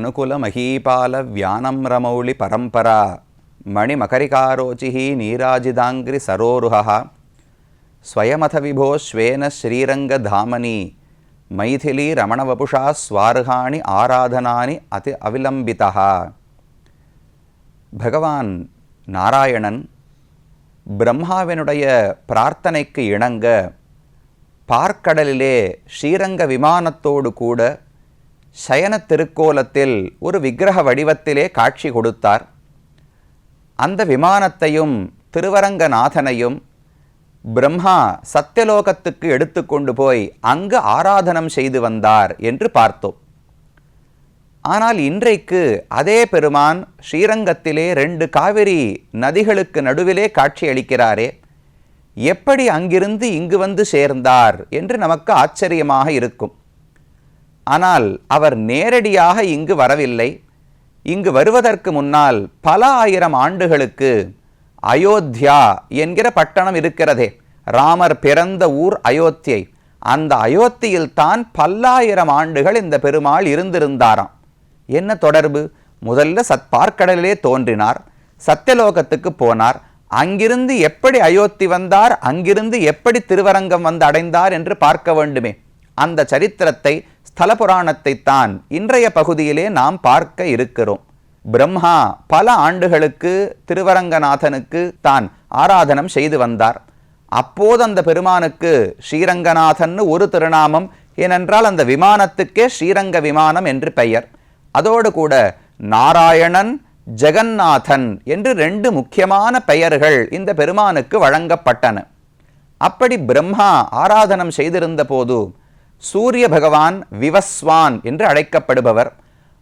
మనుకుల మహీపాల వ్యానమ్రమౌళి పరంపరా మణిమకరికారోచి నీరాజిదాంగ్రి సరోరుహ స్వయమథ విభో శ్వేన శ్రీరంగధామని మైథిలీ రమణవపుషా స్వార్హాణి ஆராதனானி அதி அவிலம்பிதா பகவான் நாராயணன் பிரம்மாவினுடைய பிரார்த்தனைக்கு இணங்க பார்க்கடலிலே ஸ்ரீரங்க விமானத்தோடு கூட சயன திருக்கோலத்தில் ஒரு விக்கிரக வடிவத்திலே காட்சி கொடுத்தார். அந்த விமானத்தையும் திருவரங்கநாதனையும் பிரம்மா சத்தியலோகத்துக்கு எடுத்துக்கொண்டு போய் அங்கு ஆராதனம் செய்து வந்தார் என்று பார்த்தோம். ஆனால் இன்றைக்கு அதே பெருமான் ஸ்ரீரங்கத்திலே ரெண்டு காவிரி நதிகளுக்கு நடுவிலே காட்சி அளிக்கிறாரே எப்படி அங்கிருந்து இங்கு வந்து சேர்ந்தார் என்று நமக்கு ஆச்சரியமாக இருக்கும். ஆனால் அவர் நேரடியாக இங்கு வரவில்லை. இங்கு வருவதற்கு முன்னால் பல ஆயிரம் ஆண்டுகளுக்கு அயோத்தியா என்கிற பட்டணம் இருக்கிறதே. ராமர் பிறந்த ஊர் அயோத்தியை. அந்த அயோத்தியில் தான் பல்லாயிரம் ஆண்டுகள் இந்த பெருமாள் இருந்திருந்தாராம். என்ன தொடர்பு? முதல்ல சத்பார்க்கடலிலே தோன்றினார். சத்தியலோகத்துக்கு போனார். அங்கிருந்து எப்படி அயோத்தி வந்தார்? அங்கிருந்து எப்படி திருவரங்கம் வந்து அடைந்தார் என்று பார்க்க வேண்டுமே. அந்த சரித்திரத்தை ஸ்தல புராணத்தை தான் இன்றைய பகுதியிலே நாம் பார்க்க இருக்கிறோம். பிரம்மா பல ஆண்டுகளுக்கு திருவரங்கநாதனுக்கு தான் ஆராதனம் செய்து வந்தார். அப்போது அந்த பெருமானுக்கு ஸ்ரீரங்கநாதன் ஒரு திருநாமம் ஏனென்றால் அந்த விமானத்துக்கே ஸ்ரீரங்க விமானம் என்று பெயர். அதோடு கூட நாராயணன் ஜெகந்நாதன் என்று ரெண்டு முக்கியமான பெயர்கள் இந்த பெருமானுக்கு வழங்கப்பட்டன. அப்படி பிரம்மா ஆராதனம் செய்திருந்த போது சூரிய பகவான் விவஸ்வான் என்று அழைக்கப்படுபவர்.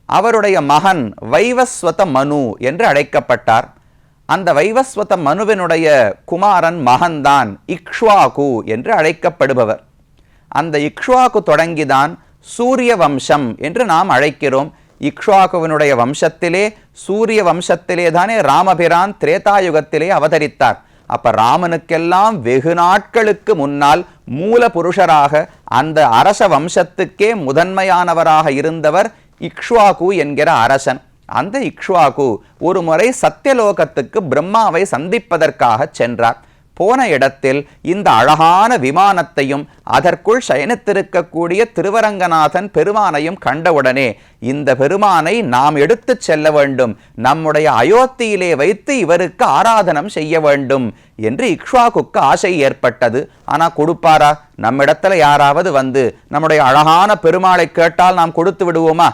அவருடைய மகன் வைவஸ்வத மனு என்று அழைக்கப்பட்டார். அந்த வைவஸ்வத மனுவினுடைய குமாரன் மகன்தான் இக்ஷ்வாகு என்று அழைக்கப்படுபவர். அந்த இக்ஷ்வாகு தொடங்கிதான் சூரிய வம்சம் என்று நாம் அழைக்கிறோம். இக்ஷ்வாகுவினுடைய வம்சத்திலே சூரிய வம்சத்திலே தானே ராமபிரான் திரேதாயுகத்திலே அவதரித்தார். அப்ப ராமனுக்கெல்லாம் வெகு நாட்களுக்கு முன்னால் மூல புருஷராக அந்த அரச வம்சத்துக்கே முதன்மையானவராக இருந்தவர் இக்ஷ்வாகு என்கிற அரசன். அந்த இக்ஷ்வாகு ஒரு முறை சத்தியலோகத்துக்கு பிரம்மாவை சந்திப்பதற்காக சென்றார். போன இடத்தில் இந்த அழகான விமானத்தையும் அதற்குள் சயனித்திருக்கக்கூடிய திருவரங்கநாதன் பெருமானையும் கண்டவுடனே இந்த பெருமானை நாம் எடுத்துச் செல்ல வேண்டும் நம்முடைய அயோத்தியிலே வைத்து இவருக்கு ஆராதனம் செய்ய வேண்டும் என்று இக்ஷ்வாகுக்கு ஆசை ஏற்பட்டது. ஆனா கொடுப்பாரா? நம்மிடத்தில் யாராவது வந்து நம்முடைய அழகான பெருமாளை கேட்டால் நாம் கொடுத்து விடுவோமா?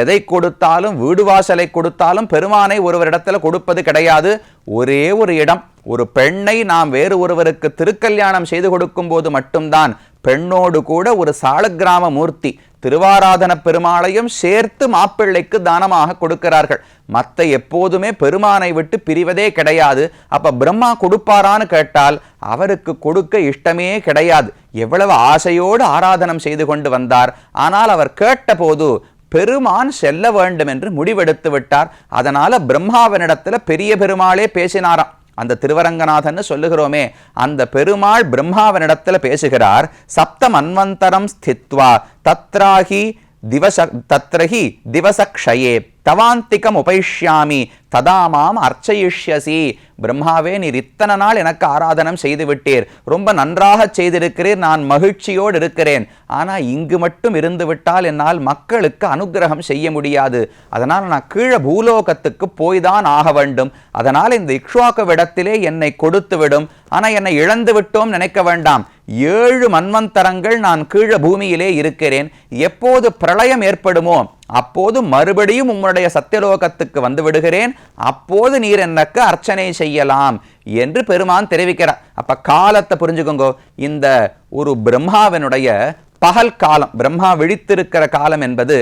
எதை கொடுத்தாலும் வீடு வாசலை கொடுத்தாலும் பெருமானை ஒருவரிடத்தில் கொடுப்பது கிடையாது. ஒரே ஒரு இடம். ஒரு பெண்ணை நாம் வேறு ஒருவருக்கு திருக்கல்யாணம் செய்து கொடுக்கும் போது மட்டும்தான் பெண்ணோடு கூட ஒரு சாலக்கிராம மூர்த்தி திருவாராதன பெருமாளையும் சேர்த்து மாப்பிள்ளைக்கு தானமாக கொடுக்கிறார்கள். மற்ற எப்போதுமே பெருமானை விட்டு பிரிவதே கிடையாது. அப்ப பிரம்மா கொடுப்பாரான்னு கேட்டால் அவருக்கு கொடுக்க இஷ்டமே கிடையாது. எவ்வளவு ஆசையோடு ஆராதனம் செய்து கொண்டு வந்தார். ஆனால் அவர் கேட்டபோது பெருமான் செல்ல வேண்டும் என்று முடிவெடுத்து விட்டார். அதனால பிரம்மாவனிடத்துல பெரிய பெருமாளே பேசினாராம். அந்த திருவரங்கநாதன் சொல்லுகிறோமே அந்த பெருமாள் பிரம்மாவனிடத்துல பேசுகிறார் சப்த மன்வந்தரம் ஸ்தித்வா தத்ராகி திவச தத்ரஹி திவசக்ஷயே தவாந்திகம் உபைஷ்யாமி ததா மாம் அர்ச்சயிஷ்யசி பிரம்மாவே நீர் இத்தனை நாள் எனக்கு ஆராதனம் செய்து விட்டீர் ரொம்ப நன்றாக செய்திருக்கிறீர் நான் மகிழ்ச்சியோடு இருக்கிறேன். ஆனால் இங்கு மட்டும் இருந்து விட்டால் என்னால் மக்களுக்கு அனுகிரகம் செய்ய முடியாது. அதனால் நான் கீழே பூலோகத்துக்கு போய்தான் ஆக வேண்டும். அதனால் இந்த இக்ஷ்வாக்குவிடத்திலே என்னை கொடுத்து விடும் என்னை இழந்து விட்டோம் நினைக்க வேண்டாம். ஏழு மன்வந்தரங்கள் நான் கீழே பூமியிலே இருக்கிறேன். எப்போது பிரளயம் ஏற்படுமோ அப்போது மறுபடியும் உம்முடைய சத்தியலோகத்துக்கு வந்து விடுகிறேன். அப்போது நீர் எனக்கு அர்ச்சனை செய்யலாம் என்று பெருமான் தெரிவிக்கிறார். அப்ப காலத்தை புரிஞ்சுக்கோங்க இந்த ஒரு பிரம்மாவினுடைய பகல் காலம் பிரம்மா விழித்திருக்கிற காலம் என்பது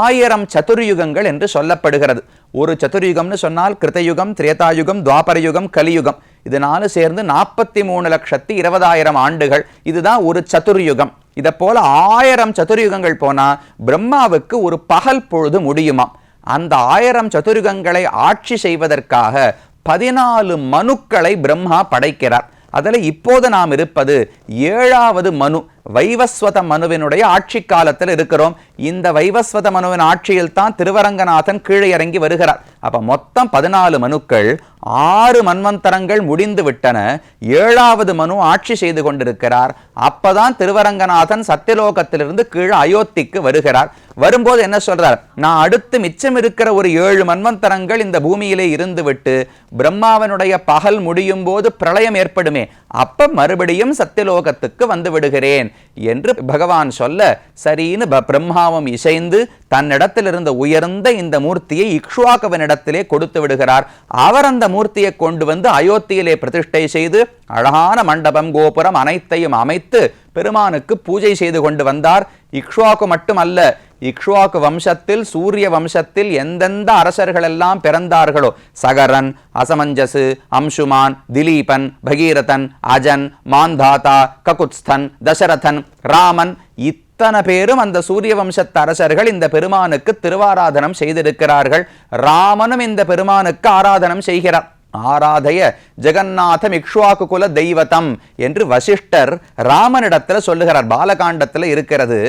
ஆயிரம் சதுர்யுகங்கள் என்று சொல்லப்படுகிறது. ஒரு சதுர்யுகம்னு சொன்னால் கிருத்தயுகம் திரேதாயுகம் துவாபரயுகம் கலியுகம். இது நாலு சேர்ந்து நாற்பத்தி மூணு லட்சத்தி இருபதாயிரம் ஆண்டுகள். இதுதான் ஒரு சதுர்யுகம். இதை போல ஆயிரம் சதுர்யுகங்கள் போனால் பிரம்மாவுக்கு ஒரு பகல் பொழுது முடியுமா? அந்த ஆயிரம் சதுர்யுகங்களை ஆட்சி செய்வதற்காக பதினாலு மனுக்களை பிரம்மா படைக்கிறார். அதில் இப்போது நாம் இருப்பது ஏழாவது மனு. வைவஸ்வத மனுவினுடைய ஆட்சி காலத்தில் இருக்கிறோம். இந்த வைவஸ்வத மனுவின் ஆட்சியில் தான் திருவரங்கநாதன் கீழே இறங்கி வருகிறார். அப்ப மொத்தம் பதினாலு மனுக்கள் ஆறு மன்வந்தரங்கள் முடிந்து விட்டன. ஏழாவது மனு ஆட்சி செய்து கொண்டிருக்கிறார். அப்பதான் திருவரங்கநாதன் சத்தியலோகத்திலிருந்து கீழே அயோத்திக்கு வருகிறார். வரும்போது என்ன சொல்றார்? நான் அடுத்து மிச்சம் இருக்கிற ஒரு ஏழு மன்வந்தரங்கள் இந்த பூமியிலே இருந்து விட்டு பிரம்மாவனுடைய பகல் முடியும் போது பிரளயம் ஏற்படுமே. அப்ப மறுபடியும் சத்தியலோகத்துக்கு வந்து விடுகிறேன். என்று பகவான் சொல்ல சரின்னு ப- பிரம்மாவும் இசைந்து தன்னிடத்தில் இருந்த உயர்ந்த இந்த மூர்த்தியை இக்ஷுவாகவனிடத்திலே கொடுத்து விடுகிறார். அவர் அந்த மூர்த்தியை கொண்டு வந்து அயோத்தியிலே பிரதிஷ்டை செய்து அழகான மண்டபம் கோபுரம் அனைத்தையும் அமைத்து பெருமானுக்கு பூஜை செய்து கொண்டு வந்தார். இக்ஷுவாக்கு மட்டுமல்ல இக்ஷுவாக்கு வம்சத்தில் சூரிய வம்சத்தில் எந்தெந்த அரசர்கள் எல்லாம் பிறந்தார்களோ சகரன் அசமஞ்சசு அம்சுமான் திலீபன் பகீரதன் அஜன் மாந்தாதா ககுத்ஸ்தன் தசரதன் ராமன் அத்தனை பேரும் அந்த சூரிய வம்சத்து அரசர்கள் இந்த பெருமானுக்கு திருவாராதனம் செய்திருக்கிறார்கள். ராமனும் இந்த பெருமானுக்கு ஆராதனம் செய்கிறார். ஆராதய ஜெகநாதம் இக்ஷ்வாக்கு குல தெய்வதம் என்று வசிஷ்டர் ராமனிடத்துல சொல்லுகிறார். பாலகாண்டத்தில் இருக்கிறது.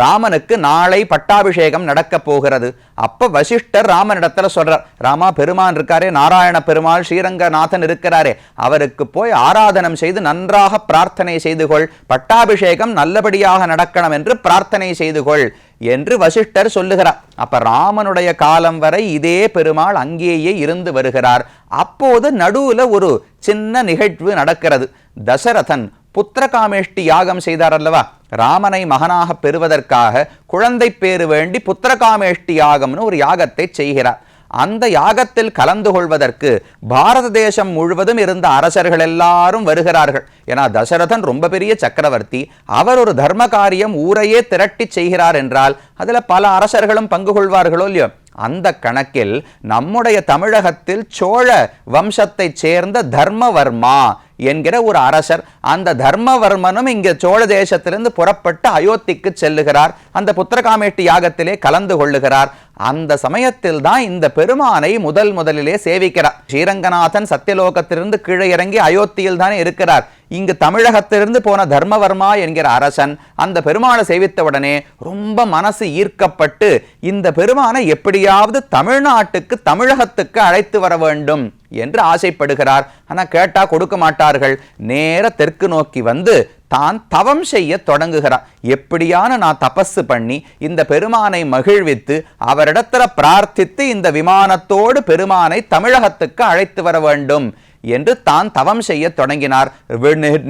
ராமனுக்கு நாளை பட்டாபிஷேகம் நடக்க போகிறது. அப்ப வசிஷ்டர் ராமனிடத்துல சொல்றார் ராமா பெருமான் இருக்காரே நாராயண பெருமாள் ஸ்ரீரங்கநாதன் இருக்கிறாரே அவருக்கு போய் ஆராதனம் செய்து நன்றாக பிரார்த்தனை செய்து கொள். பட்டாபிஷேகம் நல்லபடியாக நடக்கணும் என்று பிரார்த்தனை செய்து கொள் என்று வசிஷ்டர் சொல்லுகிறார். அப்ப ராமனுடைய காலம் வரை இதே பெருமாள் அங்கேயே இருந்து வருகிறார். அப்போது நடுவுல ஒரு சின்ன நிகழ்வு நடக்கிறது. தசரதன் புத்திரகாமேஷ்டி யாகம் செய்தார் அல்லவா ராமனை மகனாக பெறுவதற்காக குழந்தை பேறு வேண்டி புத்திரகாமேஷ்டி யாகம்னு ஒரு யாகத்தை செய்கிறார். அந்த யாகத்தில் கலந்து கொள்வதற்கு பாரத தேசம் முழுவதும் இருந்த அரசர்கள் எல்லாரும் வருகிறார்கள். ஏன்னா தசரதன் ரொம்ப பெரிய சக்கரவர்த்தி. அவர் ஒரு தர்ம காரியம் ஊரையே திரட்டி செய்கிறார் என்றால் அதுல பல அரசர்களும் பங்கு கொள்வார்களோ இல்லையோ? அந்த கணக்கில் நம்முடைய தமிழகத்தில் சோழ வம்சத்தைச் சேர்ந்த தர்மவர்மா என்கிற ஒரு அரசர் அந்த தர்மவர்மனும் இங்க சோழ தேசத்திலிருந்து புறப்பட்டு அயோத்திக்கு செல்லுகிறார். அந்த புத்திரகாமேட்டி யாகத்திலே கலந்து கொள்ளுகிறார். அந்த சமயத்தில் தான் இந்த பெருமானை முதல் முதலிலே சேவிக்கிறார். ஸ்ரீரங்கநாதன் சத்தியலோகத்திலிருந்து கீழே இறங்கி அயோத்தியில் தானே இருக்கிறார். இங்கு தமிழகத்திலிருந்து போன தர்மவர்மா என்கிற அரசன் அந்த பெருமானை சேவித்தவுடனே ரொம்ப மனசு ஈர்க்கப்பட்டு இந்த பெருமானை எப்படியாவது தமிழ்நாட்டுக்கு தமிழகத்துக்கு அழைத்து வர வேண்டும் என்று ஆசைப்படுகிறார். ஆனால் கேட்டா கொடுக்க மாட்டார்கள். நேர தெற்கு நோக்கி வந்து தான் தவம் செய்ய தொடங்குகிறார். எப்படியான நான் தபஸு பண்ணி இந்த பெருமானை மகிழ்வித்து அவரிடத்துல பிரார்த்தித்து இந்த விமானத்தோடு பெருமானை தமிழகத்துக்கு அழைத்து வர வேண்டும். என்று தான் தவம் செய்ய தொடங்கினார்.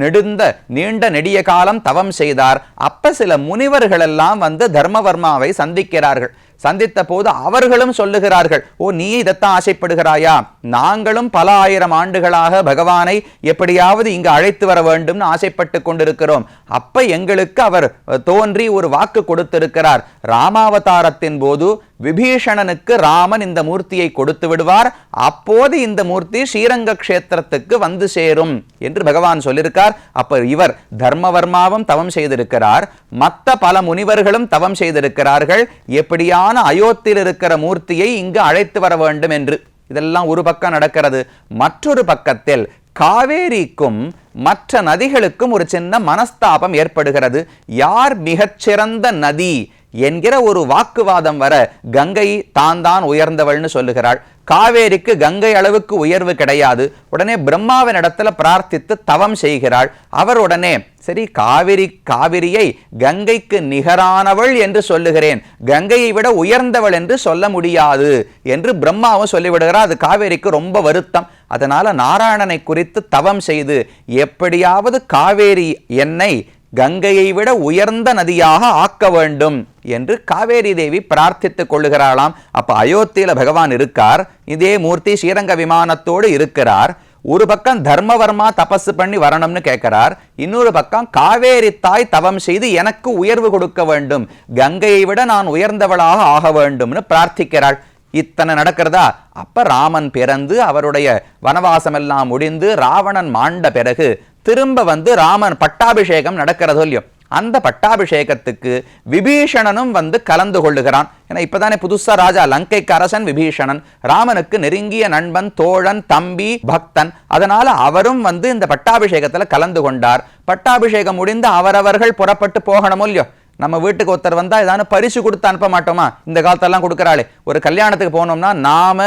நெடுந்த நீண்ட நெடிய காலம் தவம் செய்தார். அப்ப சில முனிவர்கள் எல்லாம் வந்து தர்மவர்மாவை சந்திக்கிறார்கள். சந்தித்த போது அவர்களும் சொல்லுகிறார்கள் ஓ நீ இதைத்தான் ஆசைப்படுகிறாயா? நாங்களும் பல ஆயிரம் ஆண்டுகளாக பகவானை எப்படியாவது இங்கு அழைத்து வர வேண்டும்னு ஆசைப்பட்டு கொண்டிருக்கிறோம். அப்ப எங்களுக்கு அவர் தோன்றி ஒரு வாக்கு கொடுத்திருக்கிறார். ராமாவதாரத்தின் போது விபீஷணனுக்கு ராமன் இந்த மூர்த்தியை கொடுத்து விடுவார். அப்போது இந்த மூர்த்தி ஸ்ரீரங்க கஷேத்திரத்துக்கு வந்து சேரும் என்று பகவான் சொல்லியிருக்கார். அப்ப இவர் தர்மவர்மாவும் தவம் செய்திருக்கிறார். மத்த பல முனிவர்களும் தவம் செய்திருக்கிறார்கள். எப்படியான அயோத்தியில் இருக்கிற மூர்த்தியை இங்கு அழைத்து வர வேண்டும் என்று. இதெல்லாம் ஒரு பக்கம் நடக்கிறது. மற்றொரு பக்கத்தில் காவேரிக்கும் மற்ற நதிகளுக்கும் ஒரு சின்ன மனஸ்தாபம் ஏற்படுகிறது. யார் மிகச்சிறந்த நதி என்கிற ஒரு வாக்குவாதம் வர கங்கை தான் தான் உயர்ந்தவள்னு சொல்லுகிறாள். காவேரிக்கு கங்கை அளவுக்கு உயர்வு கிடையாது. உடனே பிரம்மாவின் இடத்துல பிரார்த்தித்து தவம் செய்கிறாள். அவர் உடனே சரி காவிரி காவிரியை கங்கைக்கு நிகரானவள் என்று சொல்லுகிறேன். கங்கையை விட உயர்ந்தவள் என்று சொல்ல முடியாது என்று பிரம்மாவும் சொல்லிவிடுகிறார். அது காவேரிக்கு ரொம்ப வருத்தம். அதனால நாராயணனை குறித்து தவம் செய்து எப்படியாவது காவேரி என்னை கங்கையை விட உயர்ந்த நதியாக ஆக்க வேண்டும் என்று காவேரி தேவி பிரார்த்தித்துக் கொள்ளுகிறாளாம். அப்ப அயோத்தியில பகவான் இருக்கார். இதே மூர்த்தி ஸ்ரீரங்க விமானத்தோடு இருக்கிறார். ஒரு பக்கம் தர்மவர்மா தபசு பண்ணி வரணும்னு கேட்கிறார். இன்னொரு பக்கம் காவேரி தாய் தவம் செய்து எனக்கு உயர்வு கொடுக்க வேண்டும். கங்கையை விட நான் உயர்ந்தவளாக ஆக வேண்டும்னு பிரார்த்திக்கிறாள். இத்தனை நடக்கிறதா? அப்ப ராமன் பிறந்து அவருடைய வனவாசம் எல்லாம் முடிந்து ராவணன் மாண்ட பிறகு திரும்ப வந்து ராமன் பட்டாபிஷேகம் நடக்கிறதோ இல்லையோ அந்த பட்டாபிஷேகத்துக்கு விபீஷணனும் வந்து கலந்து கொள்ளுகிறான். ஏன்னா இப்போதானே புதுசாக ராஜா லங்கைக்கு அரசன் விபீஷணன் ராமனுக்கு நெருங்கிய நண்பன் தோழன் தம்பி பக்தன் அதனால அவரும் வந்து இந்த பட்டாபிஷேகத்தில் கலந்து கொண்டார். பட்டாபிஷேகம் முடிந்து அவரவர்கள் புறப்பட்டு போகணுமோ இல்லையோ நம்ம வீட்டுக்கு ஒருத்தர் வந்தால் ஏதாவது பரிசு கொடுத்து அனுப்ப மாட்டோமா? இந்த காலத்தெல்லாம் கொடுக்குறாளே. ஒரு கல்யாணத்துக்கு போனோம்னா நாம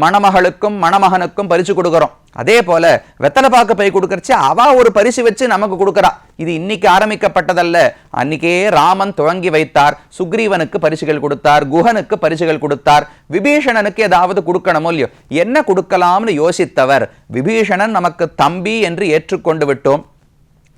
மணமகளுக்கும் மணமகனுக்கும் பரிசு கொடுக்குறோம். அதே போல வெத்தலை பாக்கு பை கொடுக்கறச்சு அவ ஒரு பரிசு வச்சு நமக்கு கொடுக்கறா. இது இன்னைக்கு ஆரம்பிக்கப்பட்டதல்ல. அன்னைக்கே ராமன் துவங்கி வைத்தார். சுக்ரீவனுக்கு பரிசுகள் கொடுத்தார். குஹனுக்கு பரிசுகள் கொடுத்தார். விபீஷணனுக்கு ஏதாவது கொடுக்கணுமோ இல்லையோ? என்ன கொடுக்கலாம்னு யோசித்தவர். விபீஷணன் நமக்கு தம்பி என்று ஏற்றுக்கொண்டு விட்டோம்.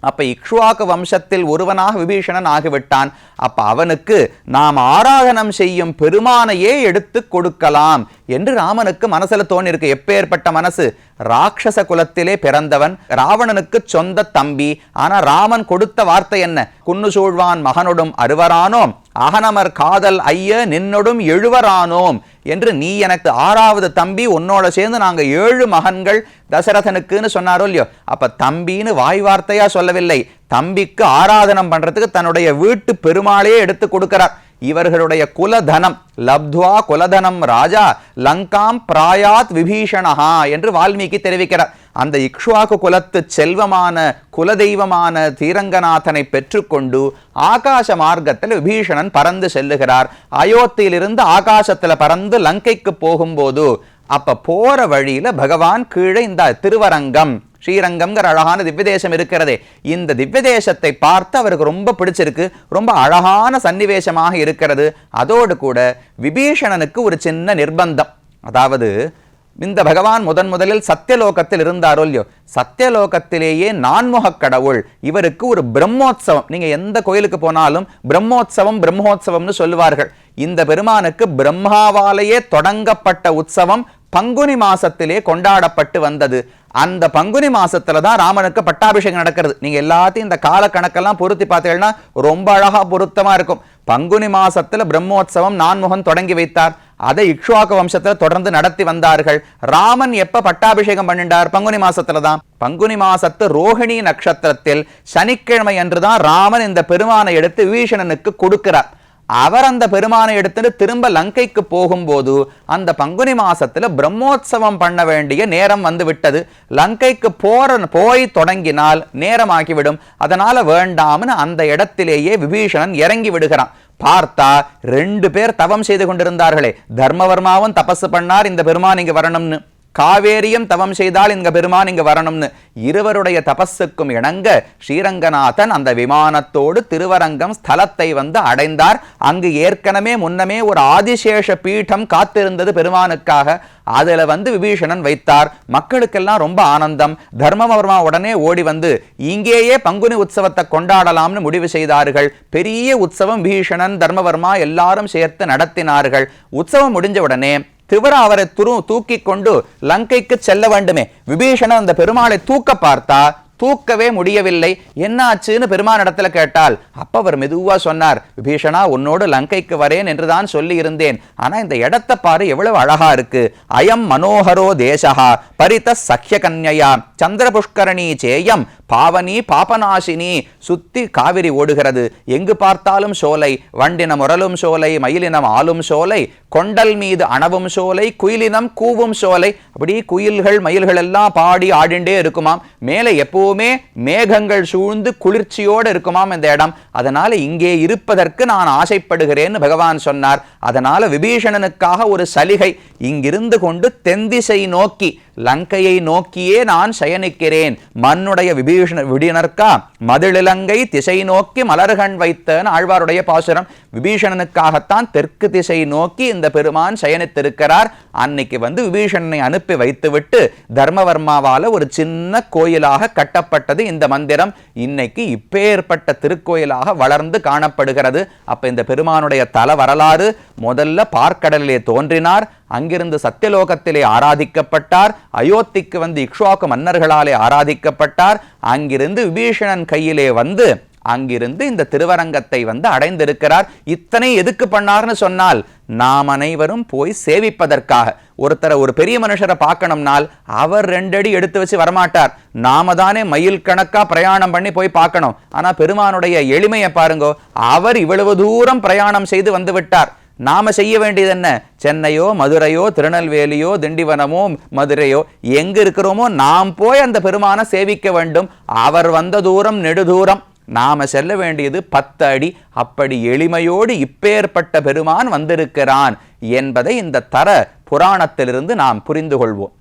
அப்ப இக்ஷுவாக்கு வம்சத்தில் ஒருவனாக விபீஷணன் ஆகிவிட்டான். அப்ப அவனுக்கு நாம் ஆராதனம் செய்யும் பெருமானையே எடுத்து கொடுக்கலாம் என்று ராமனுக்கு மனசுல தோணிருக்கு எப்பேற்பட்ட மனசு? ராட்சச குலத்திலே பிறந்தவன் ராவணனுக்கு சொந்த தம்பி. ஆனா ராமன் கொடுத்த வார்த்தை என்ன? குன்னு சூழ்வான் மகனொடும் அறுவரானோம் அகனமர் காதல் ஐய நின்னொடும் எழுவரானோம். என்று நீ எனக்கு ஆறாவது தம்பி உன்னோட சேர்ந்து நாங்க ஏழு மகன்கள் தசரதனுக்குன்னு சொன்னாரோ இல்லையோ? அப்ப தம்பின்னு வாய் வார்த்தையா சொல்லவில்லை. தம்பிக்கு ஆராதனம் பண்றதுக்கு தன்னுடைய வீட்டு பெருமாளையே எடுத்து கொடுக்கிறார். இவர்களுடைய குலதனம் லப்துவா குலதனம் ராஜா லங்காம் பிராயாத் விபீஷணஹா என்று வால்மீகி தெரிவிக்கிறார். அந்த இக்ஷ்வாக்கு குலத்து செல்வமான குலதெய்வமான தீரங்கநாதனை பெற்றுக்கொண்டு ஆகாச மார்க்கத்தில் விபீஷணன் பறந்து செல்லுகிறார். அயோத்தியிலிருந்து ஆகாசத்தில் பறந்து லங்கைக்கு போகும்போது அப்ப போற வழியில பகவான் கீழே இந்த திருவரங்கம் ஸ்ரீரங்கம்ங்கிற அழகான திவ்யதேசம் இருக்கிறதே. இந்த திவ்யதேசத்தை பார்த்து அவருக்கு ரொம்ப பிடிச்சிருக்கு. ரொம்ப அழகான சன்னிவேசமாக இருக்கிறது. அதோடு கூட விபீஷணனுக்கு ஒரு சின்ன நிர்பந்தம். அதாவது இந்த பகவான் முதன் முதலில் சத்தியலோகத்தில் இருந்தாரோ இல்லையோ? சத்தியலோகத்திலேயே நான்முகக் கடவுள். இவருக்கு ஒரு பிரம்மோத்சவம். நீங்க எந்த கோயிலுக்கு போனாலும் பிரம்மோத்சவம் பிரம்மோத்சவம்னு சொல்லுவார்கள். இந்த பெருமானுக்கு பிரம்மாவாலேயே தொடங்கப்பட்ட உற்சவம் பங்குனி மாசத்திலே கொண்டாடப்பட்டு வந்தது. அந்த பங்குனி மாசத்துல தான் ராமனுக்கு பட்டாபிஷேகம் நடக்கிறது. நீங்க எல்லாத்தையும் இந்த கால கணக்கெல்லாம் பொருத்தி பார்த்தீங்கன்னா ரொம்ப அழகா பொருத்தமா இருக்கும். பங்குனி மாசத்துல பிரம்மோத்சவம் நான்முகன் தொடங்கி வைத்தார். அதை இக்ஷ்வாக்கு வம்சத்துல தொடர்ந்து நடத்தி வந்தார்கள். ராமன் எப்ப பட்டாபிஷேகம் பண்ணிட்டார் பங்குனி மாசத்துல தான். பங்குனி மாசத்து ரோஹிணி நட்சத்திரத்தில் சனிக்கிழமை அன்றுதான் ராமன் இந்த பெருமானை எடுத்து வீஷணனுக்கு கொடுக்கிறார். அவர் அந்த பெருமானை எடுத்துட்டு திரும்ப லங்கைக்கு போகும்போது அந்த பங்குனி மாசத்துல பிரம்மோத்சவம் பண்ண வேண்டிய நேரம் வந்து விட்டது. லங்கைக்கு போற போய் தொடங்கினால் நேரமாகிவிடும். அதனால வேண்டாம்னு அந்த இடத்திலேயே விபீஷணன் இறங்கி விடுகிறான். பார்த்தா ரெண்டு பேர் தவம் செய்து கொண்டிருந்தார்களே. தர்மவர்மாவும் தபசு பண்ணார் இந்த பெருமான் இங்க வரணும்னு. காவேரியும் தவம் செய்தால் இங்க பெருமான் இங்க வரணும்னு. இருவருடைய தபஸுக்கும் இணங்க ஸ்ரீரங்கநாதன் அந்த விமானத்தோடு திருவரங்கம் ஸ்தலத்தை வந்து அடைந்தார். அங்கு ஏற்கனவே முன்னமே ஒரு ஆதிசேஷ பீடம் காத்திருந்தது பெருமானுக்காக. அதில் வந்து விபீஷணன் வைத்தார். மக்களுக்கெல்லாம் ரொம்ப ஆனந்தம். தர்மவர்மா உடனே ஓடி வந்து இங்கேயே பங்குனி உற்சவத்தை கொண்டாடலாம்னு முடிவு செய்தார்கள். பெரிய உற்சவம் பீஷணன் தர்மவர்மா எல்லாரும் சேர்த்து நடத்தினார்கள். உற்சவம் முடிஞ்ச உடனே திவர அவரை துரு தூக்கி கொண்டு லங்கைக்கு செல்ல வேண்டுமே. விபீஷணன் அந்த பெருமாளை தூக்க பார்த்தா தூக்கவே முடியவில்லை. என்னாச்சுன்னு பெருமான் இடத்துல கேட்டால் அப்ப அவர் மெதுவா சொன்னார் விபீஷணா உன்னோடு லங்கைக்கு வரேன் என்றுதான் சொல்லி இருந்தேன் ஆனா இந்த இடத்தை பாரு எவ்வளவு அழகா இருக்கு. அயம் மனோகரோ தேசஹா பரித சக்கிய கன்யா சந்திர புஷ்கரணி சேயம் பாவனி பாபநாசினி சுத்தி காவிரி ஓடுகிறது. எங்கு பார்த்தாலும் சோலை வண்டினம் உரலும் சோலை மயிலினம் ஆளும் சோலை கொண்டல் மீது அணவும் சோலை குயிலினம் கூவும் சோலை. அப்படி குயில்கள் மயில்கள் எல்லாம் பாடி ஆடிண்டே இருக்குமாம். மேலே எப்பவுமே மேகங்கள் சூழ்ந்து குளிர்ச்சியோடு இருக்குமாம் இந்த இடம். அதனால் இங்கே இருப்பதற்கு நான் ஆசைப்படுகிறேன்னு பகவான் சொன்னார். அதனால் விபீஷணனுக்காக ஒரு சலுகை இங்கிருந்து கொண்டு தென்திசை நோக்கி லங்கையை நோக்கியே நான் சயனிக்கிறேன். மண்ணுடைய விபீஷண விடியனர்க்கா மதிலிலங்கை திசை நோக்கி மலர்கண் வைத்தன் ஆழ்வாருடைய பாசுரம். விபீஷணனுக்காகத்தான் தெற்கு திசை நோக்கி இந்த பெருமான் சயனித்திருக்கிறார். அன்னைக்கு வந்து விபீஷணனை அனுப்பி வைத்துவிட்டு தர்மவர்மாவால ஒரு சின்ன கோயிலாக கட்ட கட்டப்பட்டது. இந்த மந்திரம் இன்னைக்கு இப்பேற்பட்ட திருக்கோயிலாக வளர்ந்து காணப்படுகிறது. அப்ப இந்த பெருமானுடைய தல வரலாறு முதல்ல பார்க்கடலிலே தோன்றினார். அங்கிருந்து சத்தியலோகத்திலே ஆராதிக்கப்பட்டார். அயோத்திக்கு வந்து இக்ஷ்வாக்கு மன்னர்களாலே ஆராதிக்கப்பட்டார். அங்கிருந்து விபீஷணன் கையிலே வந்து அங்கிருந்து இந்த திருவரங்கத்தை வந்து அடைந்திருக்கிறார். இத்தனை எதுக்கு பண்ணார்னு சொன்னால் நாம் அனைவரும் போய் சேவிப்பதற்காக. ஒருத்தரை ஒரு பெரிய மனுஷரை பார்க்கணும்னால் அவர் ரெண்டடி எடுத்து வச்சு வரமாட்டார். நாம தானே மயில் கணக்காக பிரயாணம் பண்ணி போய் பார்க்கணும். ஆனால் பெருமானுடைய எளிமையை பாருங்கோ அவர் இவ்வளவு தூரம் பிரயாணம் செய்து வந்து விட்டார் நாம செய்ய வேண்டியது என்ன? சென்னையோ மதுரையோ திருநெல்வேலியோ திண்டிவனமோ மதுரையோ எங்க இருக்கிறோமோ நாம் போய் அந்த பெருமானை சேவிக்க வேண்டும். அவர் வந்த தூரம் நெடுதூரம். நாம செல்ல வேண்டியது பத்து அடி அப்படி எளிமையோடு இப்பேற்பட்ட பெருமான் வந்திருக்கிறான் என்பதை இந்த தர புராணத்திலிருந்து நாம் புரிந்து கொள்வோம்